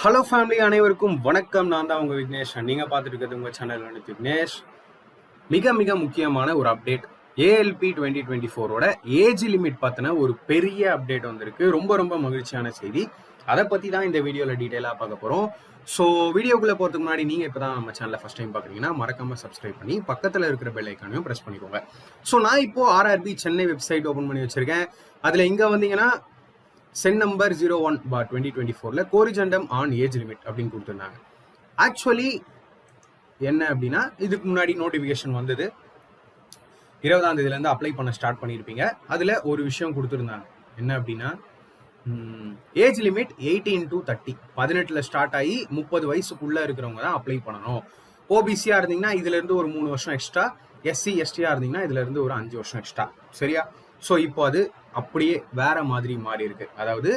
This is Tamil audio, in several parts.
ஹலோ ஃபேமிலி அனைவருக்கும் வணக்கம். நான் தான் உங்க விக்னேஷ். நீங்க பார்த்துட்டு இருக்கிறது உங்க சேனல் விக்னேஷ். மிக மிக முக்கியமான ஒரு அப்டேட் ஏஎல்பி டுவெண்ட்டி டுவெண்ட்டி ஃபோரோட ஏஜ் லிமிட் பத்தின ஒரு பெரிய அப்டேட் வந்திருக்கு. ரொம்ப ரொம்ப மகிழ்ச்சியான செய்தி. அதை பத்தி தான் இந்த வீடியோல டீட்டெயிலாக பார்க்க போறோம். ஸோ வீடியோக்குள்ளே போகிறதுக்கு முன்னாடி நீங்கள் இப்போ தான் நம்ம சேனலை ஃபர்ஸ்ட் டைம் பார்க்குறீங்கன்னா மறக்காம சப்ஸ்கிரைப் பண்ணி பக்கத்தில் இருக்கிற பெல் ஐக்கானையும் ப்ரெஸ் பண்ணிக்கோங்க. ஸோ நான் இப்போ ஆர்ஆர்பி சென்னை வெப்சைட் ஓப்பன் பண்ணி வச்சிருக்கேன். அதில் இங்கே வந்தீங்கன்னா CEN number zero one bar twenty twenty ஃபோரில் கோரிஜெண்டம் ஆன் ஏஜ் லிமிட் அப்படின்னு கொடுத்துருந்தாங்க. ஆக்சுவலி என்ன அப்படின்னா இதுக்கு முன்னாடி நோட்டிஃபிகேஷன் வந்தது. இருபதாம் தேதியிலேருந்து அப்ளை பண்ண ஸ்டார்ட் பண்ணியிருப்பீங்க. அதில் ஒரு விஷயம் கொடுத்துருந்தாங்க. என்ன அப்படின்னா age limit eighteen to thirty பதினெட்டில் ஸ்டார்ட் ஆகி முப்பது வயசுக்குள்ளே இருக்கிறவங்க தான் அப்ளை பண்ணணும். ஓபிசியாக இருந்தீங்கன்னா இதுலேருந்து ஒரு மூணு வருஷம் எக்ஸ்ட்ரா எஸ்சி எஸ்டியாக இருந்தீங்கன்னா இதுலேருந்து ஒரு அஞ்சு வருஷம் எக்ஸ்ட்ரா சரியா? ஸோ இப்போ அது அப்படியே வேற மாதிரி மாறி இருக்கு. அதாவது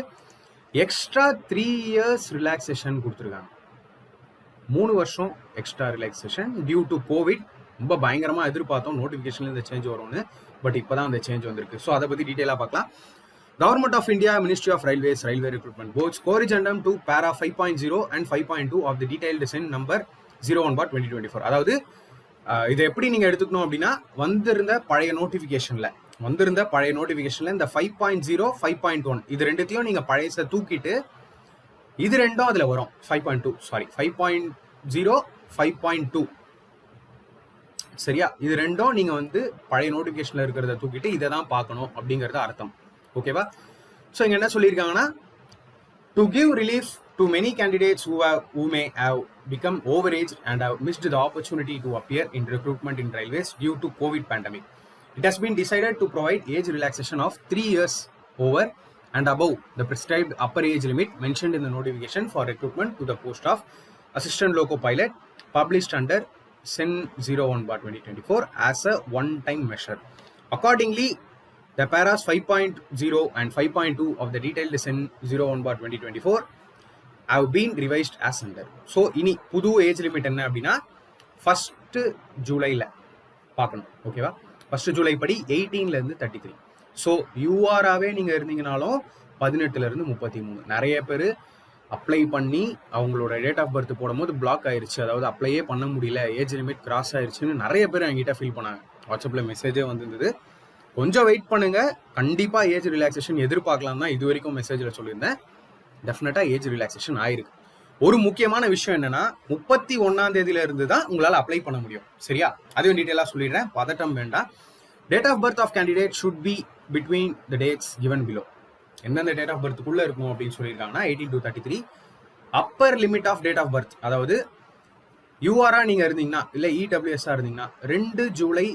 எக்ஸ்ட்ரா த்ரீ இயர்ஸ் ரிலாக்ஸேஷன் கொடுத்துருக்காங்க. மூணு வருஷம் extra relaxation due to Covid ரொம்ப பயங்கரமாக எதிர்பார்த்தோம். நோட்டிஃபிகேஷன்ல இந்த சேஞ்ச் வரும்னு. பட் இப்போதான் அந்த சேஞ்ச் வந்திருக்கு. ஸோ அதை பற்றி டீட்டெயிலாக பார்க்கலாம். Government of India Ministry of Railways Railway Recruitment Boards corrigendum to para five point zero and five point two of the detailed CEN number zero one bar twenty twenty four அதாவது இதை எப்படி நீங்க எடுத்துக்கணும் அப்படின்னா வந்திருந்த பழைய நோட்டிபிகேஷன்ல வந்திருந்த பழைய நோட்டிபிகேஷன்ல இந்த five point zero five point one இது ரெண்டுத்தையும் நீங்க பழையச தூக்கிட்டு இது ரெண்டும் அதுல வரும். Five point two sorry five point zero five point two சரியா? இது ரெண்டும் நீங்க வந்து பழைய நோட்டிபிகேஷன்ல இருக்கிறத தூக்கிட்டு இதை தான் பார்க்கணும் அப்படிங்கறது அர்த்தம். ஓகேவா ஸோ இங்க என்ன சொல்லியிருக்காங்கன்னா to give relief to many candidates who, have, who may have become overaged and have missed the opportunity to appear in recruitment in railways due to COVID pandemic. It has been decided to provide age relaxation of three years over and above the prescribed upper age limit mentioned in the notification for recruitment to the post of assistant loco pilot published under SEN 01 bar 2024 as a one time measure. Accordingly, the paras 5.0 and 5.2 of the detailed sen 01 bar 2024 have been revised as under. So இனி புது ஏஜ் லிமிட் என்ன அப்படின்னா ஃபர்ஸ்ட் ஜூலையில் பார்க்கணும். ஓகேவா ஃபர்ஸ்ட் ஜூலை படி எயிட்டீன்லேருந்து தேர்ட்டி த்ரீ ஸோ யூஆராகவே நீங்கள் இருந்தீங்கனாலும் பதினெட்டுலேருந்து முப்பத்தி மூணு. நிறைய பேர் அப்ளை பண்ணி அவங்களோட டேட் ஆஃப் பர்த் போடும்போது பிளாக் ஆயிருச்சு. அதாவது அப்ளையே பண்ண முடியல. ஏஜ் லிமிட் கிராஸ் ஆயிருச்சுன்னு நிறைய பேர் என்கிட்ட ஃபீல் பண்ணாங்க. வாட்ஸ்அப்பில் மெசேஜே வந்திருந்தது. கொஞ்சம் வெயிட் பண்ணுங்க. கண்டிப்பாக ஏஜ் ரிலாக்ஸேஷன் எதிர்பார்க்கலாம் தான் இது வரைக்கும் மெசேஜில் சொல்லியிருந்தேன். டெஃபினட்டாக ஏஜ் ரிலாக்ஸேஷன் ஆயிருக்கு. ஒரு முக்கியமான விஷயம் என்னன்னா முப்பத்தி ஒன்னாம் தேதியில இருந்து தான் உங்களால் அப்ளை பண்ண முடியும். சரியா? அதையும் டீட்டெயிலாக சொல்லிடுறேன். பதட்டம் வேண்டாம். Date of birth of candidate should be between the dates given below எந்தெந்த டேட் ஆஃப் பர்த்துக்குள்ள இருக்கும் அப்படின்னு சொல்லியிருக்காங்கன்னா eighteen to thirty three upper limit of date of birth அதாவது யூஆரா நீங்க இருந்தீங்கன்னா இல்லை இடபிள்யூஎஸ்ஆ இருந்தீங்கன்னா ரெண்டு ஜூலை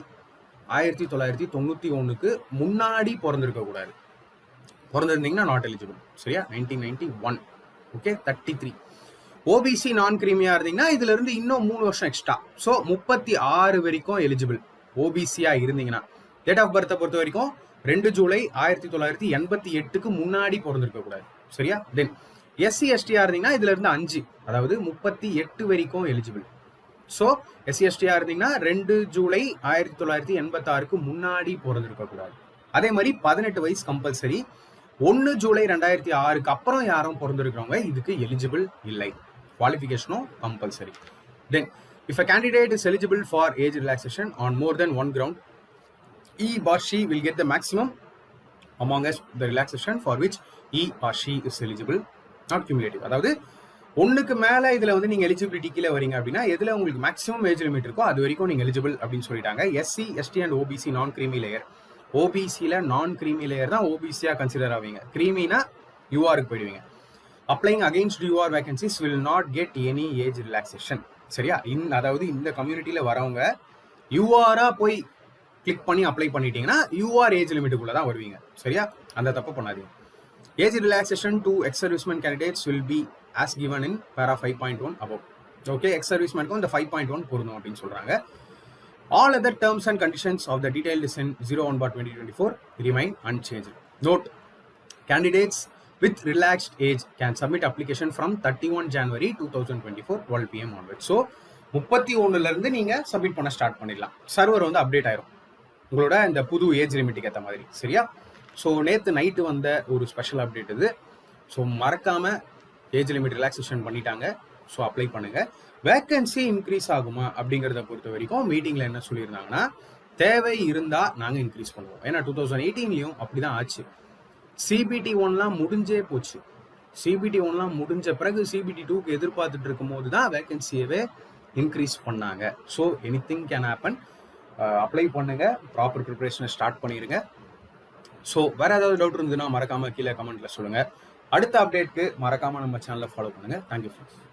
ஆயிரத்தி தொள்ளாயிரத்தி தொண்ணூத்தி ஒன்றுக்கு முன்னாடி பிறந்திருக்க கூடாது பிறந்திருந்தீங்கன்னா நாட் எலிஜிபிள் சரியா? Nineteen ninety one okay thirty three OBC non கிரீமியா இருந்தீங்கன்னா இதுல இருந்து இன்னும் மூணு வருஷம் எக்ஸ்ட்ரா ஸோ முப்பத்தி ஆறு வரைக்கும் எலிஜிபிள் ஓபிசியா இருந்தீங்கன்னா. டேட் ஆஃப் பர்த்தை பொறுத்த வரைக்கும் ரெண்டு ஜூலை ஆயிரத்தி தொள்ளாயிரத்தி எண்பத்தி எட்டுக்கு முன்னாடி பிறந்திருக்க கூடாது சரியா தென் எஸ்சி எஸ்டியா இருந்தீங்கன்னா இதுல இருந்து அஞ்சு. அதாவது முப்பத்தி எட்டு வரைக்கும் எலிஜிபிள் ஸோ எஸ்சிஎஸ்டியாக இருந்தீங்கன்னா ரெண்டு ஜூலை ஆயிரத்தி தொள்ளாயிரத்தி எண்பத்தாறுக்கு முன்னாடி பிறந்திருக்கக்கூடாது அதே மாதிரி பதினெட்டு வயசு கம்பல்சரி ஒன்று ஜூலை ரெண்டாயிரத்தி ஆறுக்கு அப்புறம் யாரும் பிறந்திருக்கிறவங்க இதுக்கு எலிஜிபிள் இல்லை. குவாலிஃபிகேஷனும் compulsory then if a candidate is eligible for age relaxation on more than one ground he bar she she will the maximum maximum the relaxation for which he bar she is eligible not is அதாவது ஒன்றுக்கு மேலே இதில் வந்து நீங்கள் எலிஜிபிலிட்டி கீழே வரீங்க அப்படின்னா எதில் உங்களுக்கு மேக்ஸிமம் ஏஜ் லிமிட் இருக்கோ அது வரைக்கும் நீங்கள் எலிஜிபிள் அப்படின்னு சொல்லிட்டாங்க. SC ST and OBC non creamy layer ஓபிசியில் non creamy layer தான் ஓபிசியாக கன்சிடர் ஆவீங்க. கிரீமினா யூஆருக்கு போயிடுவீங்க. Applying against UR vacancies will not get any age relaxation சரியா? இன் அதாவது இந்த கம்யூனிட்டியில் வரவங்க யூஆராக போய் கிளிக் பண்ணி அப்ளை பண்ணிட்டீங்கன்னா யூஆர் ஏஜ் லிமிட்டுக்குள்ளே தான் வருவீங்க. சரியா? அந்த தப்பு பண்ணாதீங்க. Age relaxation to ex servicemen candidates will be as given in para five point one above okay ex சர்வீஸ்மென்ட்க்கும் இந்த ஃபைவ் பாயிண்ட் ஒன் பொருந்தும் அப்படின்னு சொல்றாங்க. All other terms and conditions of the detailed CEN zero one bar twenty twenty four remain unchanged note candidates with relaxed age can submit application from 31 January 2024 12 pm onwards. So முப்பத்தி ஒன்றுலேருந்து நீங்கள் சப்மிட் பண்ண ஸ்டார்ட் பண்ணிடலாம். சர்வர் வந்து அப்டேட் ஆயிரும். உங்களோட இந்த புது ஏஜ் லிமிட்டுக்கு ஏற்ற மாதிரி. சரியா? ஸோ நேற்று நைட்டு வந்த ஒரு ஸ்பெஷல் அப்டேட் இது. ஸோ மறக்காமல் ஏஜ் லிமிட் ரிலாக்ஸேஷன் பண்ணிட்டாங்க. ஸோ அப்ளை பண்ணுங்க. வேக்கன்சி இன்க்ரீஸ் ஆகுமா அப்படிங்கிறத பொறுத்த வரைக்கும் மீட்டிங்ல என்ன சொல்லியிருந்தாங்கன்னா தேவை இருந்தா நாங்க இன்க்ரீஸ் பண்ணுவோம். ஏன்னா டூ தௌசண்ட் எயிட்டீன்லயும் அப்படிதான் ஆச்சு. சிபிடி ஒன்லாம் முடிஞ்சே போச்சு. சிபிடி ஒன்லாம் முடிஞ்ச பிறகு சிபிடி டூக்கு எதிர்பார்த்துட்டு இருக்கும் போது தான் வேகன்சியவே இன்க்ரீஸ் பண்ணாங்க. So anything can happen apply பண்ணுங்க. ப்ராப்பர் ப்ரிப்பரேஷனை ஸ்டார்ட் பண்ணிடுங்க ஸோ வேற ஏதாவது டவுட் இருந்ததுன்னா மறக்காம கீழே கமெண்ட்ல சொல்லுங்க. அடுத்த அப்டேட்க்கு மறக்காம நம்ம சேனலை ஃபாலோ பண்ணுங்க. Thank you friends